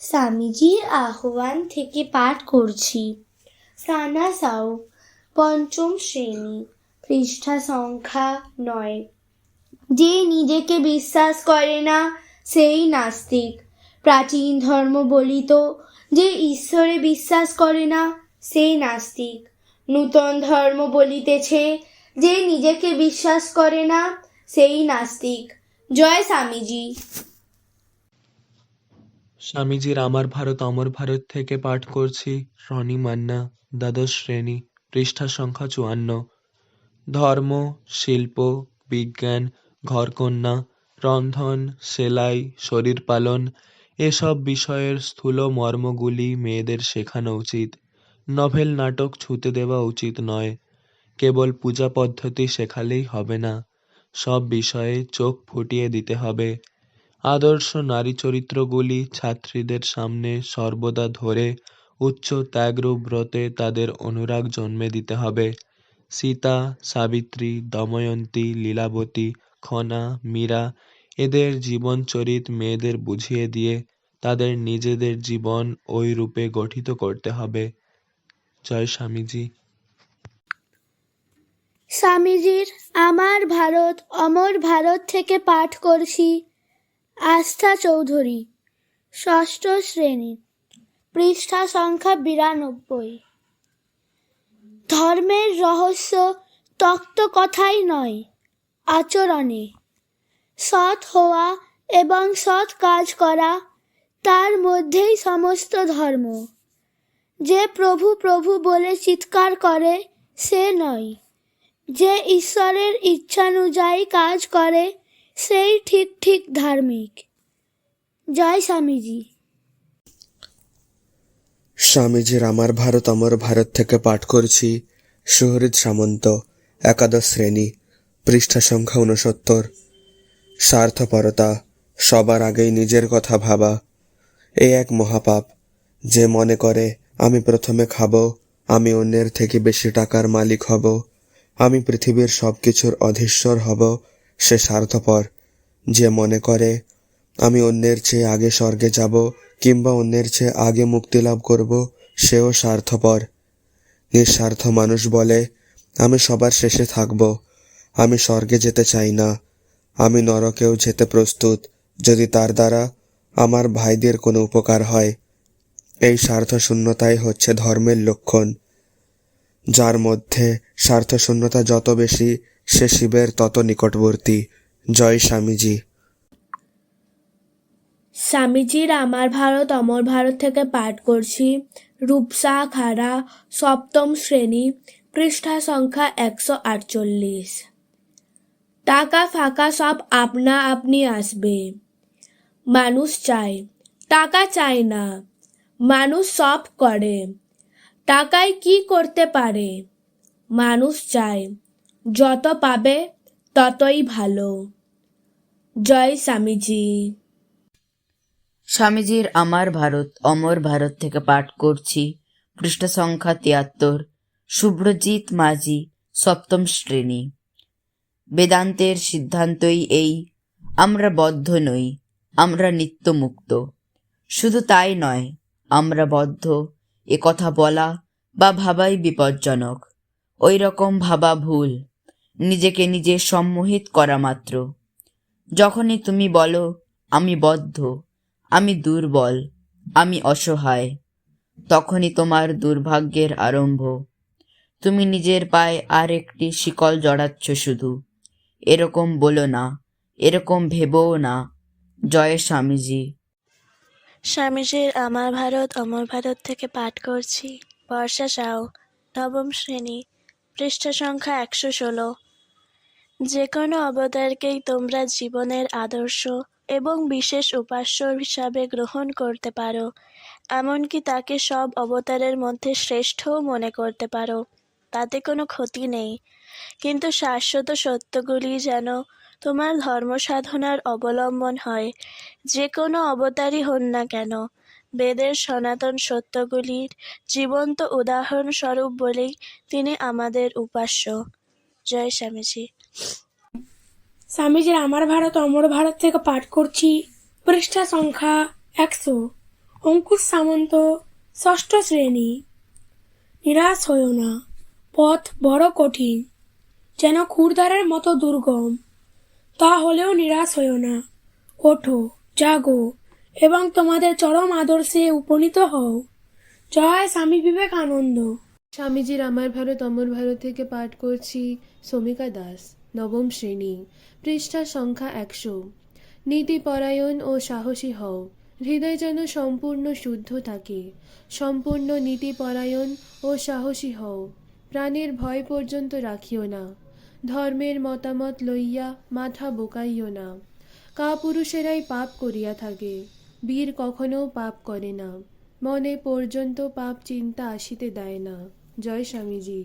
স্বামীজির আহ্বান থেকে পাঠ করছি। সানা সাউ, পঞ্চম শ্রেণি, পৃষ্ঠা সংখ্যা নয়। যে নিজেকে বিশ্বাস করে না, সেই নাস্তিক। প্রাচীন ধর্ম বলিত, যে ঈশ্বরে বিশ্বাস করে না সেই নাস্তিক। নূতন ধর্ম বলিতেছে, যে নিজেকে বিশ্বাস করে না, সেই নাস্তিক। জয় স্বামীজি। স্বামীজির আমার ভারত, অমর ভারত থেকে পাঠ করছি। রনি মান্না, দ্বাদশ শ্রেণি, পৃষ্ঠা সংখ্যা চুয়ান্ন। ধর্ম, শিল্প, বিজ্ঞান, ঘরকন্যা, রন্ধন, সেলাই, শরীর পালন, এসব বিষয়ের স্থূল মর্মগুলি মেয়েদের শেখানো উচিত। নভেল নাটক ছুতে দেওয়া উচিত নয়। কেবল পূজা পদ্ধতি শেখালেই হবে না। সব বিষয়ে চোখ ফুটিয়ে দিতে হবে। আদর্শ নারী চরিত্রগুলি ছাত্রীদের সামনে সর্বদা ধরে উচ্চ ত্যাগরূপ ব্রতে তাদের অনুরাগ জন্মে দিতে হবে। সীতা, সাবিত্রী, দময়ন্তী, লীলাবতী, খনা, মীরা এদের জীবনচরিত মেয়েদের বুঝিয়ে দিয়ে তাদের নিজেদের জীবন ওই রূপে গঠিত করতে হবে। জয় স্বামীজি। স্বামীজির, আমার ভারত, অমর ভারত থেকে পাঠ করছি। আস্থা চৌধুরী, ষষ্ঠ শ্রেণি, পৃষ্ঠা সংখ্যা বিরানব্বই। ধর্মের রহস্য তক্ত কথাই নয়, আচরণে। সৎ হওয়া এবং সৎ কাজ করা তার মধ্যেই সমস্ত ধর্ম। যে প্রভু প্রভু বলে চিৎকার করে, সে নয়। যে ঈশ্বরের ইচ্ছানুযায়ী কাজ করে সেই ঠিক ঠিক ধার্মিক। জয় স্বামীজি। স্বামীজির আমার ভারত, অমর ভারত থেকে পাঠ করছি সুহৃদ সামন্ত, একাদশ শ্রেণি, পৃষ্ঠা সংখ্যা উনসত্তর স্বার্থপরতা, সবার আগেই নিজের কথা ভাবা, এ এক মহাপাপ। যে মনে করে, আমি প্রথমে খাব, আমি অন্যের থেকে বেশি টাকার মালিক হব, আমি পৃথিবীর সব কিছুর অধীশ্বর হব সে স্বার্থপর। যে মনে করে, আমি অন্যের চেয়ে আগে স্বর্গে যাব কিংবা অন্যের চেয়ে আগে মুক্তি লাভ করব, সেও স্বার্থপর। নিঃস্বার্থ মানুষ বলে, আমি সবার শেষে থাকব। আমি স্বর্গে যেতে চাই না। আমি নরকেও যেতে প্রস্তুত। যদি তার দ্বারা আমার ভাইদের কোনো উপকার হয়। এই স্বার্থশূন্যতাই হচ্ছে ধর্মের লক্ষণ। যার মধ্যে স্বার্থশূন্যতা যত বেশি সে শিবের তত নিকটবর্তী। জয় স্বামীজি। স্বামীজির আমার ভারত, অমর ভারত থেকে পাঠ করছি। রূপসা খাড়া সপ্তম শ্রেণি, পৃষ্ঠা সংখ্যা একশো আটচল্লিশ। টাকা ফাঁকা সব আপনা আপনি আসবে। মানুষ চায়, টাকা চায় না। মানুষ সব করে। টাকায় কি করতে পারে? মানুষ চায় যত পাবে ততই ভালো। জয় স্বামীজি। স্বামীজির আমার ভারত, অমর ভারত থেকে পাঠ করছি। পৃষ্ঠ সংখ্যা তিয়াত্তর। শুভ্রজিৎ মাঝি, সপ্তম শ্রেণি। বেদান্তের সিদ্ধান্তই এই, আমরা বদ্ধ নই, আমরা নিত্যমুক্ত। শুধু তাই নয়, আমরা বদ্ধ, এ কথা বলা বা ভাবাই বিপজ্জনক। ওই রকম ভাবা ভুল। নিজেকে নিজে সম্মোহিত করা মাত্র। যখনই তুমি বলো, আমি বদ্ধ, আমি দুর্বল, আমি অসহায়, তখনই তোমার দুর্ভাগ্যের আরম্ভ। তুমি নিজের পায়ে আর একটি শিকল জড়াচ্ছ শুধু। এরকম বলো না, এরকম ভেবও না। জয় স্বামীজি। স্বামীজির আমার ভারত, অমর ভারত থেকে পাঠ করছি। বর্ষা সাউ, নবম শ্রেণি, পৃষ্ঠা সংখ্যা একশো ষোলো। যে কোনো অবতারকেই তোমরা জীবনের আদর্শ এবং বিশেষ উপাস্য হিসাবে গ্রহণ করতে পারো, এমনকি তাকে সব অবতারের মধ্যে শ্রেষ্ঠও মনে করতে পারো, তাতে কোনো ক্ষতি নেই। কিন্তু শাশ্বত সত্যগুলি যেন তোমার ধর্ম সাধনার অবলম্বন হয় যে কোনো অবতারই হন না কেন। বেদের সনাতন সত্যগুলির জীবন্ত উদাহরণস্বরূপ বলেই তিনি আমাদের উপাস্য। জয় স্বামীজি। স্বামীজির আমার ভারত, অমর ভারত থেকে পাঠ করছি। পৃষ্ঠা সংখ্যা একশো। অঙ্কুশ সামন্ত, ষষ্ঠ শ্রেণি। নিরাশ হইও না, পথ বড় কঠিন। যেন খুরদারের মতো দুর্গম, তা হলেও নিরাশ হইও না। ওঠো, জাগো, এবং তোমাদের চরম আদর্শে উপনীত হও। জয় স্বামী বিবেকানন্দ। স্বামীজির আমার ভারত, অমর ভারত থেকে পাঠ করছি সমিকা দাস, নবম শ্রেণি পৃষ্ঠা সংখ্যা একশো। নীতিপরায়ণ ও সাহসী হও, হৃদয় যেন সম্পূর্ণ শুদ্ধ থাকে। সম্পূর্ণ নীতিপরায়ণ ও সাহসী হও, প্রাণের ভয় পর্যন্ত রাখিও না, ধর্মের মতামত লইয়া মাথা বোকাইও না। কাপুরুষেরাই পাপ করিয়া থাকে, বীর কখনো পাপ করে না, মনে পর্যন্ত পাপ চিন্তা আসিতে দেয় না। জয় স্বামীজি।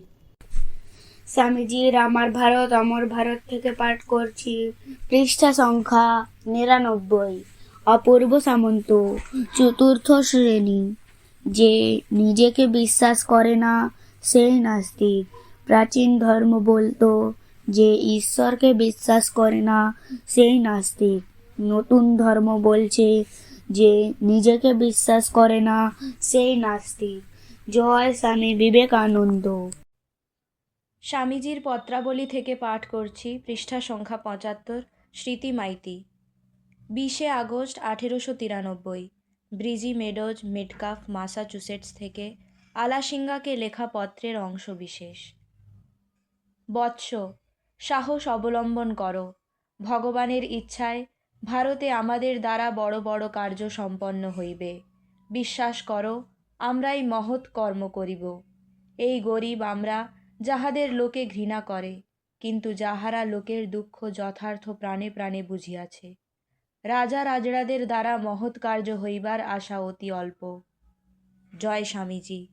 স্বামীজির আমার ভারত, অমর ভারত থেকে পাঠ করছি। পৃষ্ঠা সংখ্যা নিরানব্বই। অপূর্ব সামন্ত, চতুর্থ শ্রেণি। যে নিজেকে বিশ্বাস করে না সেই নাস্তিক। প্রাচীন ধর্ম বলতো, যে ঈশ্বরকে বিশ্বাস করে না সেই নাস্তিক। নতুন ধর্ম বলছে, যে নিজেকে বিশ্বাস করে না সেই নাস্তিক। জয় স্বামী বিবেকানন্দ। স্বামীজির পত্রাবলী থেকে পাঠ করছি, পৃষ্ঠা সংখ্যা পঁচাত্তর, স্মৃতি মাইতি। বিশে আগস্ট আঠেরোশো তিরানব্বই, ব্রিজি মেডোজ, মিডকাফ, মাসাচুসেটস থেকে আলাসিঙ্গাকে লেখা পত্রের অংশ বিশেষ বৎস, সাহস অবলম্বন করো, ভগবানের ইচ্ছায় ভারতে আমাদের দ্বারা বড় বড় কার্য সম্পন্ন হইবে। বিশ্বাস করো আমরাই মহৎ কর্ম করিব। এই গরিব আমরা, যাহাদের লোকে ঘৃণা করে, কিন্তু যাহারা লোকের দুঃখ যথার্থ প্রাণে প্রাণে বুঝিয়াছে। রাজা রাজড়াদের দ্বারা মহৎ কার্য হইবার আশা অতি অল্প। জয় স্বামীজি।